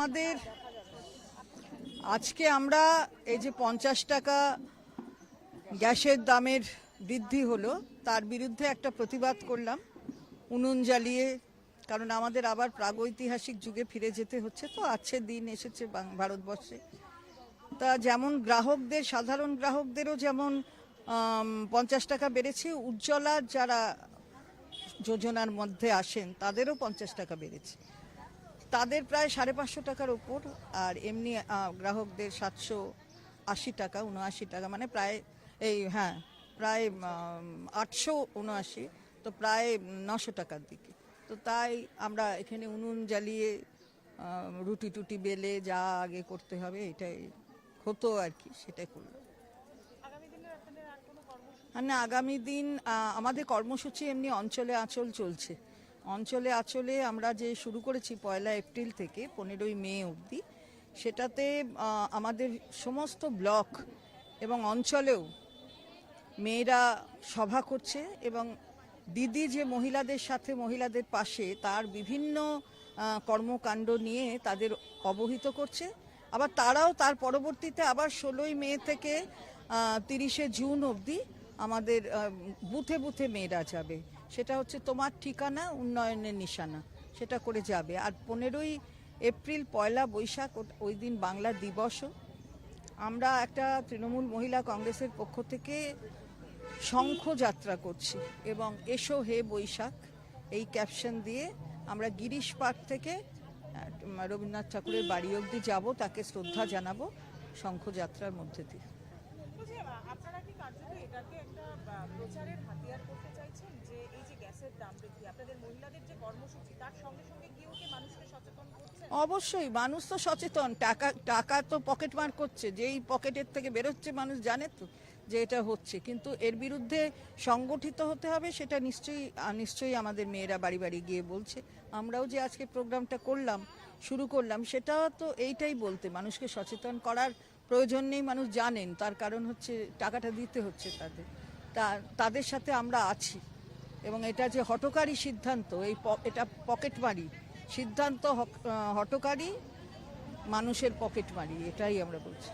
আমাদের আজকে আমরা এই যে পঞ্চাশ টাকা গ্যাসের দামের বৃদ্ধি হলো, তার বিরুদ্ধে একটা প্রতিবাদ করলাম, উনুন জ্বালিয়ে, কারণ আমাদের আবার প্রাগৈতিহাসিক যুগে ফিরে যেতে হচ্ছে, তো আছে দিন এসেছে ভারতবর্ষে। তা যেমন গ্রাহকদের, সাধারণ গ্রাহকদেরও যেমন পঞ্চাশ টাকা বেড়েছে, উজ্জ্বলা যারা যোজনার মধ্যে আসেন, তাদেরও পঞ্চাশ টাকা বেড়েছে। তাদের প্রায় সাড়ে পাঁচশো টাকার ওপর, আর এমনি গ্রাহকদের সাতশো আশি টাকা, উনআশি টাকা মানে প্রায় এই হ্যাঁ প্রায় আটশো উনআশি, তো প্রায় নশো টাকার দিকে। তো তাই আমরা এখানে উনুন জ্বালিয়ে রুটি টুটি বেলে যা আগে করতে হবে, এটাই হতো আর কি, সেটাই করলাম। না, আগামী দিন আমাদের কর্মসূচি এমনি অঞ্চলে আঁচল চলছে। অঞ্চলে আঁচলে আমরা যে শুরু করেছি পয়লা এপ্রিল থেকে পনেরোই মে অবধি, সেটাতে আমাদের সমস্ত ব্লক এবং অঞ্চলেও মেয়েরা সভা করছে এবং দিদি যে মহিলাদের সাথে মহিলাদের পাশে, তার বিভিন্ন কর্মকাণ্ড নিয়ে তাদের অবহিত করছে। আবার তারাও তার পরবর্তীতে আবার ষোলোই মে থেকে তিরিশে জুন অবধি আমাদের বুথে বুথে মেয়েরা যাবে। সেটা হচ্ছে তোমার ঠিকানা, উন্নয়নের নিশানা। সেটা করে যাবে। আর পনেরোই এপ্রিল পয়লা বৈশাখ ওই দিন বাংলা দিবসও। আমরা একটা তৃণমূল মহিলা কংগ্রেসের পক্ষ থেকে শঙ্খ যাত্রা করছি এবং এসো হে বৈশাখ, এই ক্যাপশন দিয়ে আমরা গিরিশ পার্ক থেকে রবীন্দ্রনাথ ঠাকুরের বাড়ি অবধি যাব, তাকে শ্রদ্ধা জানাব শঙ্খ যাত্রার মধ্যে দিয়ে। বলছি, আ- আপনারা কি কার্যত এটাকে একটা প্রচারের হাতিয়ার করতে চাইছেন যে এই যে গ্যাসের দাম বৃদ্ধি আপনাদের মহিলাদের যে কর্মসূচি তার সঙ্গে সঙ্গে মানুষকে সচেতন অবশ্যই মানুষ তো সচেতন টাকা টাকা তো পকেট মার করছে যেই পকেটের থেকে বেরোচ্ছে মানুষ জানে তো যে এটা হচ্ছে কিন্তু এর বিরুদ্ধে সংগঠিত হতে হবে সেটা নিশ্চয়ই নিশ্চয়ই আমাদের মেয়েরা বাড়ি বাড়ি গিয়ে বলছে। আমরাও যে আজকে প্রোগ্রামটা করলাম শুরু করলাম সেটা তো এইটাই বলতে মানুষকে সচেতন করার প্রয়োজন নেই মানুষ জানেন, তার কারণ হচ্ছে টাকাটা দিতে হচ্ছে তাদের। তা, তাদের সাথে আমরা আছি। এবং এটা যে হটকারী সিদ্ধান্ত, এই এটা পকেটমারি সিদ্ধান্ত হটকারী মানুষের পকেটমারি এটাই আমরা বলছি।